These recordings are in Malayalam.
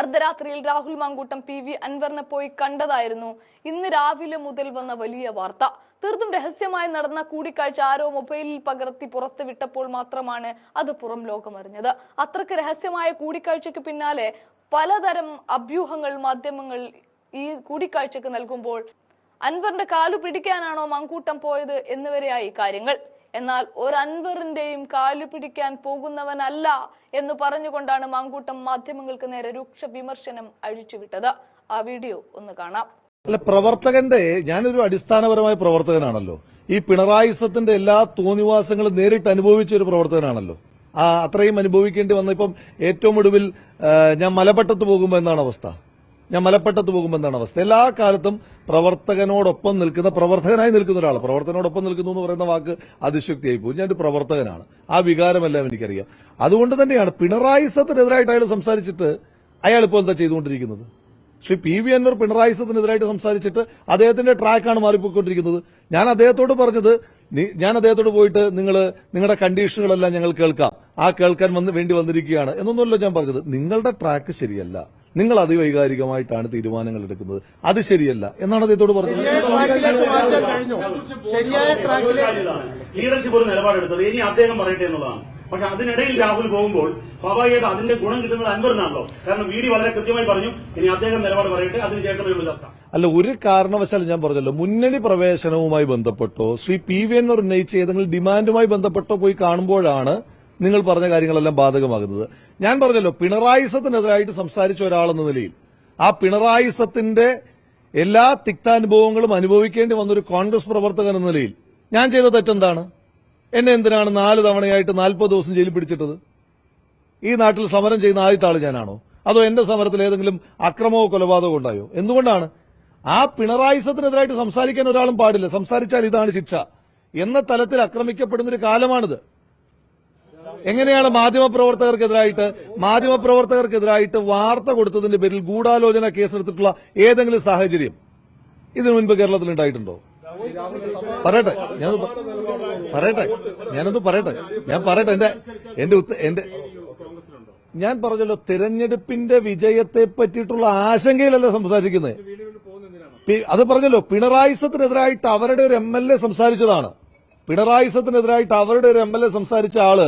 അർദ്ധരാത്രിയിൽ രാഹുൽ മാങ്കൂട്ടം പി വി അൻവറിനെ പോയി കണ്ടതായിരുന്നു. ഇന്ന് രാവിലെ മുതൽ വന്ന വലിയ വാർത്ത. തീർത്തും രഹസ്യമായി നടന്ന കൂടിക്കാഴ്ച ആരോ മൊബൈലിൽ പകർത്തി പുറത്തു വിട്ടപ്പോൾ മാത്രമാണ് അത് പുറം ലോകമറിഞ്ഞത്. അത്രയ്ക്ക് രഹസ്യമായ കൂടിക്കാഴ്ചയ്ക്ക് പിന്നാലെ പലതരം അഭ്യൂഹങ്ങൾ മാധ്യമങ്ങൾ ഈ കൂടിക്കാഴ്ചക്ക് നൽകുമ്പോൾ അൻവറിന്റെ കാലു പിടിക്കാനാണോ മങ്കൂട്ടം പോയത് എന്നിവരെയായി കാര്യങ്ങൾ. എന്നാൽ ഒരു അൻവറിന്റെയും കാലു പിടിക്കാൻ പോകുന്നവനല്ല എന്ന് പറഞ്ഞുകൊണ്ടാണ് മാങ്കൂട്ടം മാധ്യമങ്ങൾക്ക് നേരെ രൂക്ഷ വിമർശനം അഴിച്ചുവിട്ടത്. ആ വീഡിയോ ഒന്ന് കാണാം. അല്ല പ്രവർത്തകന്റെ ഞാനൊരു അടിസ്ഥാനപരമായ പ്രവർത്തകനാണല്ലോ. ഈ പിണറായിസത്തിന്റെ എല്ലാ തോന്നിവാസങ്ങളും നേരിട്ട് അനുഭവിച്ച ഒരു പ്രവർത്തകനാണല്ലോ. ആ അത്രയും അനുഭവിക്കേണ്ടി വന്ന ഇപ്പം ഏറ്റവും ഒടുവിൽ ഞാൻ മലപ്പട്ടത്ത് പോകുമ്പോൾ എന്നാണ് അവസ്ഥ ഞാൻ മലപ്പെട്ടത്ത് പോകുമ്പോൾ എന്താണ് അവസ്ഥ? എല്ലാ കാലത്തും പ്രവർത്തകനോടൊപ്പം നിൽക്കുന്ന പ്രവർത്തകനായി നിൽക്കുന്ന ഒരാൾ പ്രവർത്തനോടൊപ്പം നിൽക്കുന്നു എന്ന് പറയുന്ന വാക്ക് അതിശക്തിയായി പോകും. ഞാൻ ഒരു പ്രവർത്തകനാണ്. ആ വികാരമെല്ലാം എനിക്കറിയാം. അതുകൊണ്ട് തന്നെയാണ് പിണറായി സത്തിനെതിരായിട്ട് അയാൾ സംസാരിച്ചിട്ട് അയാൾ ഇപ്പോൾ എന്താ ചെയ്തുകൊണ്ടിരിക്കുന്നത്? ശ്രീ പി വി അൻവർ പിണറായി സത്തിനെതിരായിട്ട് സംസാരിച്ചിട്ട് അദ്ദേഹത്തിന്റെ ട്രാക്കാണ് മാറിപ്പോയിക്കൊണ്ടിരിക്കുന്നത്. ഞാൻ അദ്ദേഹത്തോട് പറഞ്ഞത് ഞാൻ അദ്ദേഹത്തോട് പോയിട്ട് നിങ്ങൾ നിങ്ങളുടെ കണ്ടീഷനുകളെല്ലാം ഞങ്ങൾ കേൾക്കാം. ആ കേൾക്കാൻ വന്ന് വേണ്ടി വന്നിരിക്കുകയാണ്. എന്നൊന്നുമല്ല ഞാൻ പറഞ്ഞത്. നിങ്ങളുടെ ട്രാക്ക് ശരിയല്ല. നിങ്ങൾ അതിവൈകാരികമായിട്ടാണ് തീരുമാനങ്ങൾ എടുക്കുന്നത്. അത് ശരിയല്ല. എന്നാണ് അദ്ദേഹത്തോട് പറഞ്ഞത്? ലീഡർഷിപ്പ് ഒരു നിലപാടെടുത്തത്. ഇനി അദ്ദേഹം പറയട്ടെ എന്നുള്ളതാണ്. പക്ഷെ അതിനിടയിൽ രാഹുൽ പോകുമ്പോൾ സ്വാഭാവികമായിട്ട് അതിന്റെ ഗുണം കിട്ടുന്നത് അൻവറിനാണല്ലോ. കാരണം വി ഡി വളരെ കൃത്യമായി പറഞ്ഞു. ഇനി അദ്ദേഹം നിലപാട് പറയട്ടെ. അതിനുശേഷം ഉള്ളൂ ചർച്ച. അല്ല ഒരു കാരണവശാലും ഞാൻ പറഞ്ഞല്ലോ. മുന്നണി പ്രവേശനവുമായി ബന്ധപ്പെട്ടോ ശ്രീ പി വി എന്നർ ഉന്നയിച്ച ഏതെങ്കിലും ഡിമാൻഡുമായി ബന്ധപ്പെട്ടോ പോയി കാണുമ്പോഴാണ് നിങ്ങൾ പറഞ്ഞ കാര്യങ്ങളെല്ലാം ബാധകമാകുന്നത്. ഞാൻ പറഞ്ഞല്ലോ പിണറായിസത്തിനെതിരായിട്ട് സംസാരിച്ച ഒരാളെന്ന നിലയിൽ. ആ പിണറായിസത്തിന്റെ എല്ലാ തിക്താനുഭവങ്ങളും അനുഭവിക്കേണ്ടി വന്നൊരു കോൺഗ്രസ് പ്രവർത്തകൻ എന്ന നിലയിൽ ഞാൻ ചെയ്ത തെറ്റെന്താണ്? എന്നെ എന്തിനാണ് നാല് തവണയായിട്ട് നാൽപ്പത് ദിവസം ജയിലിൽ പിടിച്ചിട്ടത്? ഈ നാട്ടിൽ സമരം ചെയ്യുന്ന ആദ്യത്തെ ആൾ ഞാനാണോ? അതോ എന്റെ സമരത്തിൽ ഏതെങ്കിലും അക്രമമോ കൊലപാതകമോ ഉണ്ടായോ? എന്തുകൊണ്ടാണ്? ആ പിണറായിസത്തിനെതിരായിട്ട് സംസാരിക്കാൻ ഒരാളും പാടില്ല. സംസാരിച്ചാൽ ഇതാണ് ശിക്ഷ. എന്ന തലത്തിൽ ആക്രമിക്കപ്പെടുന്ന ഒരു കാലമാണിത്. എങ്ങനെയാണ് മാധ്യമപ്രവർത്തകർക്കെതിരായിട്ട് മാധ്യമപ്രവർത്തകർക്കെതിരായിട്ട് വാർത്ത കൊടുത്തതിന്റെ പേരിൽ ഗൂഢാലോചന കേസെടുത്തിട്ടുള്ള ഏതെങ്കിലും സാഹചര്യം ഇതിനു മുൻപ് കേരളത്തിൽ ഉണ്ടായിട്ടുണ്ടോ പറയട്ടെ ഞാൻ പറയട്ടെ ഞാനൊന്ന് പറയട്ടെ ഞാൻ പറയട്ടെ എന്റെ എന്റെ എന്റെ ഞാൻ പറഞ്ഞല്ലോ തിരഞ്ഞെടുപ്പിന്റെ വിജയത്തെ പറ്റിയിട്ടുള്ള ആശങ്കയിലല്ല സംസാരിക്കുന്നത്. അത് പറഞ്ഞല്ലോ പിണറായിസത്തിനെതിരായിട്ട് അവരുടെ ഒരു എം എൽ എ സംസാരിച്ചതാണ്. പിണറായിസത്തിനെതിരായിട്ട് അവരുടെ ഒരു എം എൽ എ സംസാരിച്ച ആൾ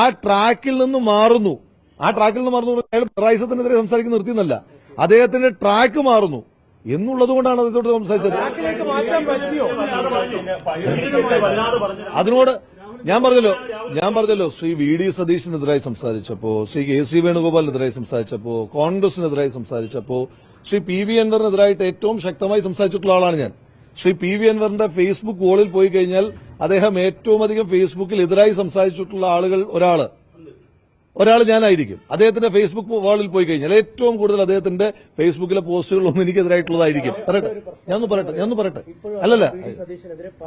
ആ ട്രാക്കിൽ നിന്ന് മാറുന്നു. ആ ട്രാക്കിൽ നിന്ന് മാറുന്നു അയാൾ പിണറായിസത്തിനെതിരെ സംസാരിക്കുന്ന നിർത്തിയെന്നല്ല. അദ്ദേഹത്തിന്റെ ട്രാക്ക് മാറുന്നു. എന്നുള്ളത് കൊണ്ടാണ് അദ്ദേഹത്തോട് സംസാരിച്ചത്. അതിനോട് ഞാൻ പറഞ്ഞല്ലോ ഞാൻ പറഞ്ഞല്ലോ ശ്രീ വി ഡി സതീഷിനെതിരായി സംസാരിച്ചപ്പോ ശ്രീ കെ സി വേണുഗോപാലിനെതിരായി സംസാരിച്ചപ്പോ കോൺഗ്രസിനെതിരായി സംസാരിച്ചപ്പോ ശ്രീ പി വി അൻവറിനെതിരായിട്ട് ഏറ്റവും ശക്തമായി സംസാരിച്ചിട്ടുള്ള ആളാണ് ഞാൻ. ശ്രീ പി വി അൻവറിന്റെ ഫേസ്ബുക്ക് വോളിൽ പോയി കഴിഞ്ഞാൽ അദ്ദേഹം ഏറ്റവും അധികം ഫേസ്ബുക്കിൽ എതിരായി സംസാരിച്ചിട്ടുള്ള ആളുകൾ ഒരാൾ. ഒരാൾ ഞാനായിരിക്കും. അദ്ദേഹത്തിന്റെ ഫേസ്ബുക്ക് വാളിൽ പോയി കഴിഞ്ഞാൽ ഏറ്റവും കൂടുതൽ അദ്ദേഹത്തിന്റെ ഫേസ്ബുക്കിലെ പോസ്റ്റുകളൊന്നും എനിക്കെതിരായിട്ടുള്ളതായിരിക്കും. പറയട്ടെ. ഞാനൊന്ന് പറയട്ടെ. ഞാനൊന്ന് പറയട്ടെ. അല്ലല്ല.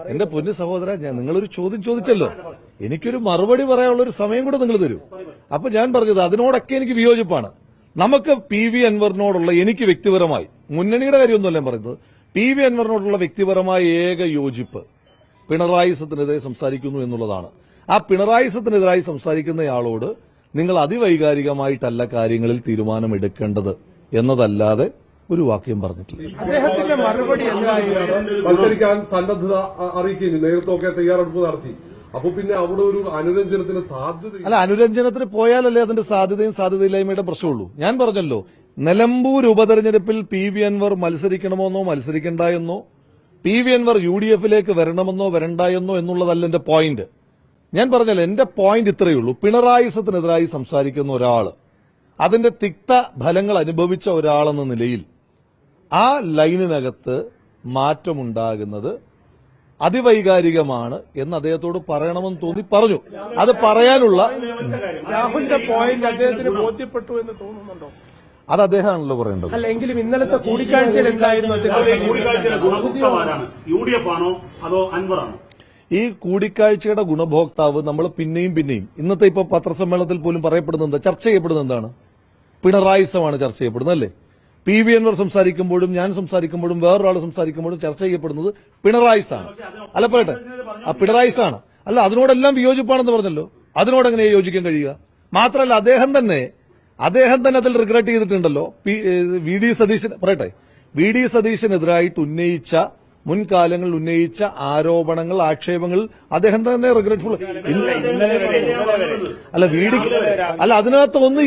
എന്റെ പൊന്നു സഹോദര ഞാൻ നിങ്ങളൊരു ചോദ്യം ചോദിച്ചല്ലോ. എനിക്കൊരു മറുപടി പറയാനുള്ള ഒരു സമയം കൂടെ നിങ്ങൾ തരൂ. അപ്പൊ ഞാൻ പറഞ്ഞത് അതിനോടൊക്കെ എനിക്ക് വിയോജിപ്പാണ്. നമുക്ക് പി വി അൻവറിനോടുള്ള എനിക്ക് വ്യക്തിപരമായി മുന്നണിയുടെ കാര്യമൊന്നുമല്ല ഞാൻ പറയുന്നത്. പി വി അൻവറിനോടുള്ള വ്യക്തിപരമായ ഏക യോജിപ്പ് പിണറായിസത്തിനെതിരെ സംസാരിക്കുന്നു എന്നുള്ളതാണ്. ആ പിണറായിസത്തിനെതിരായി സംസാരിക്കുന്നയാളോട് നിങ്ങൾ അതിവൈകാരികമായിട്ടല്ല കാര്യങ്ങളിൽ തീരുമാനമെടുക്കേണ്ടത് എന്നതല്ലാതെ ഒരു വാക്യം പറഞ്ഞിട്ടില്ല. അദ്ദേഹത്തിന്റെ മറുപടി മത്സരിക്കാൻ സന്നദ്ധത അറിയിക്കുന്നു നേതൃത്വമൊക്കെ തയ്യാറെടുപ്പ് നടത്തി. അപ്പൊ പിന്നെ അവിടെ ഒരു അനുരഞ്ജനത്തിന് സാധ്യത അല്ല അനുരഞ്ജനത്തിന് പോയാലല്ലേ അതിന്റെ സാധ്യതയും സാധ്യതയില്ലായ്മയുടെ പ്രശ്നമുള്ളൂ. ഞാൻ പറഞ്ഞല്ലോ നിലമ്പൂർ ഉപതെരഞ്ഞെടുപ്പിൽ പി വി അൻവർ മത്സരിക്കണമെന്നോ മത്സരിക്കണ്ടായെന്നോ P V Anvar U D എഫിലേക്ക് വരണമെന്നോ വരണ്ടായെന്നോ എന്നുള്ളതല്ല എന്റെ പോയിന്റ് ഞാൻ പറഞ്ഞല്ലോ എന്റെ പോയിന്റ് ഇത്രയേ ഉള്ളൂ. പിണറായിസത്തിനെതിരായി സംസാരിക്കുന്ന ഒരാൾ അതിന്റെ തിക്ത ഫലങ്ങൾ അനുഭവിച്ച ഒരാളെന്ന നിലയിൽ ആ ലൈനിനകത്ത് മാറ്റമുണ്ടാകുന്നത് അതിവൈകാരികമാണ് എന്ന് അദ്ദേഹത്തോട് പറയണമെന്ന് തോന്നി പറഞ്ഞു. അത് പറയാനുള്ള രാഹുലിന്റെ പോയിന്റ് അദ്ദേഹത്തിന് ബോധ്യപ്പെട്ടു എന്ന് തോന്നുന്നുണ്ടോ? അത് അദ്ദേഹമാണല്ലോ പറയേണ്ടത്. അല്ലെങ്കിലും ഇന്നലത്തെ കൂടിക്കാഴ്ചയിൽ എന്തായിരുന്നു യു ഡി എഫ് ആണോ അതോ അൻവറാണോ? ഈ കൂടിക്കാഴ്ചയുടെ ഗുണഭോക്താവ് നമ്മൾ പിന്നെയും പിന്നെയും ഇന്നത്തെ ഇപ്പൊ പത്രസമ്മേളനത്തിൽ പോലും പറയപ്പെടുന്നത് എന്താ? ചർച്ച ചെയ്യപ്പെടുന്നത് എന്താണ്? പിണറായിസമാണ് ചർച്ച ചെയ്യപ്പെടുന്നത് അല്ലേ? പി വി അൻവർ സംസാരിക്കുമ്പോഴും ഞാൻ സംസാരിക്കുമ്പോഴും വേറൊരാൾ സംസാരിക്കുമ്പോഴും ചർച്ച ചെയ്യപ്പെടുന്നത് പിണറായിസാണ്. അല്ല പറയട്ടെ. ആ പിണറായിസാണ്. അല്ല അതിനോടെല്ലാം വിയോജിപ്പാണെന്ന് പറഞ്ഞല്ലോ. അതിനോട് എങ്ങനെ യോജിക്കാൻ കഴിയുക? മാത്രമല്ല അദ്ദേഹം തന്നെ അദ്ദേഹം തന്നെ അതിൽ റിഗ്രറ്റ് ചെയ്തിട്ടുണ്ടല്ലോ. വി. ഡി. സതീശൻ പറയട്ടെ. വി. ഡി. സതീശനെതിരായിട്ട് ഉന്നയിച്ച മുൻകാലങ്ങളിൽ ഉന്നയിച്ച ആരോപണങ്ങൾ ആക്ഷേപങ്ങൾ അദ്ദേഹം തന്നെ റിഗ്രറ്റ്ഫുൾ അല്ല വീടി അല്ല അതിനകത്ത് ഒന്ന്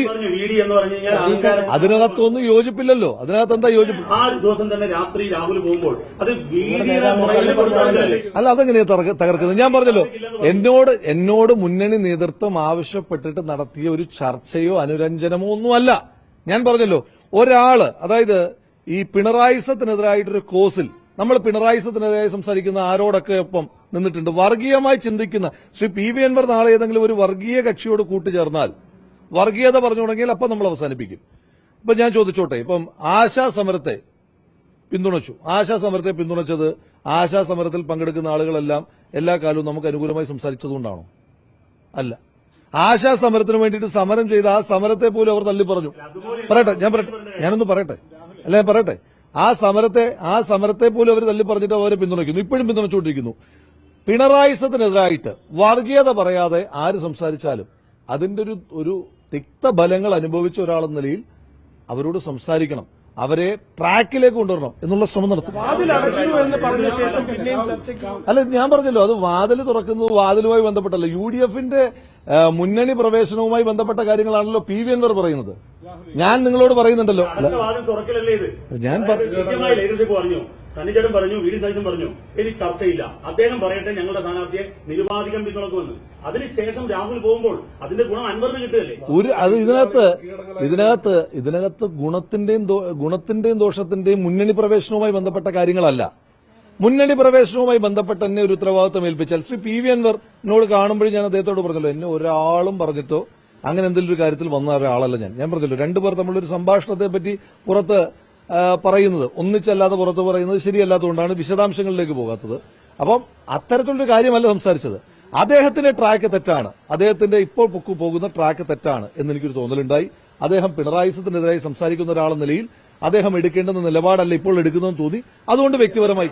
അതിനകത്ത് ഒന്ന് യോജിപ്പില്ലല്ലോ. അതിനകത്ത് എന്താ യോജിപ്പ് ആ ദിവസം തന്നെ രാത്രി രാഹുൽ പോകുമ്പോൾ അത് അല്ല? അതെങ്ങനെയാ തകർക്ക- തകർക്കുന്നത്? ഞാൻ പറഞ്ഞല്ലോ എന്നോട് എന്നോട് മുന്നണി നേതൃത്വം ആവശ്യപ്പെട്ടിട്ട് നടത്തിയ ഒരു ചർച്ചയോ അനുരഞ്ജനമോ ഒന്നുമല്ല. ഞാൻ പറഞ്ഞല്ലോ ഒരാൾ അതായത് ഈ പിണറായിസത്തിനെതിരായിട്ടൊരു കോസിൽ നമ്മൾ പിണറായി സത്തിനെതിരായി സംസാരിക്കുന്ന ആരോടൊക്കെ ഒപ്പം നിന്നിട്ടുണ്ട്. വർഗീയമായി ചിന്തിക്കുന്ന ശ്രീ പി വി അൻവർ നാളെ ഏതെങ്കിലും ഒരു വർഗീയ കക്ഷിയോട് കൂട്ടുചേർന്നാൽ വർഗീയത പറഞ്ഞു തുടങ്ങിയാൽ അപ്പം നമ്മൾ അവസാനിപ്പിക്കും. ഇപ്പൊ ഞാൻ ചോദിച്ചോട്ടെ ഇപ്പം ആശാ സമരത്തെ പിന്തുണച്ചു. ആശാ സമരത്തെ പിന്തുണച്ചത് ആശാ സമരത്തിൽ പങ്കെടുക്കുന്ന ആളുകളെല്ലാം എല്ലാ കാലവും നമുക്ക് അനുകൂലമായി സംസാരിച്ചതുകൊണ്ടാണോ? അല്ല. ആശാ സമരത്തിന് വേണ്ടിയിട്ട് സമരം ചെയ്ത ആ സമരത്തെ പോലും അവർ തള്ളി പറഞ്ഞു പറയട്ടെ ഞാൻ പറയട്ടെ ഞാനൊന്ന് പറയട്ടെ? അല്ല പറയട്ടെ? ആ സമരത്തെ ആ സമരത്തെ പോലും അവർ തള്ളി പറഞ്ഞിട്ട് അവരെ പിന്തുണയ്ക്കുന്നു. ഇപ്പോഴും പിന്തുണച്ചുകൊണ്ടിരിക്കുന്നു. പിണറായിസത്തിനെതിരായിട്ട് വർഗീയത പറയാതെ ആര് സംസാരിച്ചാലും അതിന്റെ ഒരു ഒരു തിക്തഫലങ്ങൾ അനുഭവിച്ച ഒരാളെന്ന നിലയിൽ അവരോട് സംസാരിക്കണം. അവരെ ട്രാക്കിലേക്ക് കൊണ്ടുവരണം എന്നുള്ള ശ്രമം നടത്തും. അല്ല ഞാൻ പറഞ്ഞല്ലോ അത് വാതിൽ തുറക്കുന്നത് വാതിലുമായി ബന്ധപ്പെട്ടല്ല യു ഡി എഫിന്റെ മുന്നണി പ്രവേശനവുമായി ബന്ധപ്പെട്ട കാര്യങ്ങളാണല്ലോ പി വി എൻവർ പറയുന്നത്. ഞാൻ നിങ്ങളോട് പറയുന്നുണ്ടല്ലോ. ഞാൻ പറഞ്ഞു. സന്നിചേട്ടൻ പറഞ്ഞു വി ഡി സതീശൻ പറഞ്ഞു ഇനി ചർച്ചയില്ല. അദ്ദേഹം പറയട്ടെ ഞങ്ങളുടെ സ്ഥാനാർത്ഥിയെ നിരുപാധികം പിന്തുണക്കുമെന്ന്. അതിനുശേഷം രാഹുൽ പോകുമ്പോൾ അതിന്റെ ഗുണം അൻവറിന് കിട്ടുകയല്ലേ? ഒരു അത് ഇതിനകത്ത് ഇതിനകത്ത് ഇതിനകത്ത് ഗുണത്തിന്റെയും ഗുണത്തിന്റെയും ദോഷത്തിന്റെയും മുന്നണി പ്രവേശനവുമായി ബന്ധപ്പെട്ട കാര്യങ്ങളല്ല. മുന്നണി പ്രവേശനവുമായി ബന്ധപ്പെട്ട് എന്നെ ഒരു ഉത്തരവാദിത്വം ഏൽപ്പിച്ചാൽ ശ്രീ പി വി അൻവർ എന്നോട് കാണുമ്പോഴും ഞാൻ അദ്ദേഹത്തോട് പറഞ്ഞല്ലോ എന്നെ ഒരാളും പറഞ്ഞിട്ടോ? അങ്ങനെ എന്തെങ്കിലും ഒരു കാര്യത്തിൽ വന്ന ഒരാളല്ല ഞാൻ. ഞാൻ പറഞ്ഞല്ലോ രണ്ടുപേർ തമ്മിലൊരു സംഭാഷണത്തെ പറ്റി പുറത്ത് പറയുന്നത്. ഒന്നിച്ചല്ലാതെ പുറത്ത് പറയുന്നത് ശരിയല്ലാത്തതുകൊണ്ടാണ് വിശദാംശങ്ങളിലേക്ക് പോകാത്തത്. അപ്പം അത്തരത്തിലൊരു കാര്യമല്ല സംസാരിച്ചത്. അദ്ദേഹത്തിന്റെ ട്രാക്ക് തെറ്റാണ്. അദ്ദേഹത്തിന്റെ ഇപ്പോൾ പൊക്കു പോകുന്ന ട്രാക്ക് തെറ്റാണ് എന്ന് എനിക്കൊരു തോന്നലുണ്ടായി. അദ്ദേഹം പിണറായിസത്തിനെതിരായി സംസാരിക്കുന്ന ഒരാളെന്ന നിലയിൽ അദ്ദേഹം എടുക്കേണ്ടുന്ന നിലപാടല്ല ഇപ്പോൾ എടുക്കുന്നതെന്ന് തോന്നി. അതുകൊണ്ട് വ്യക്തിപരമായി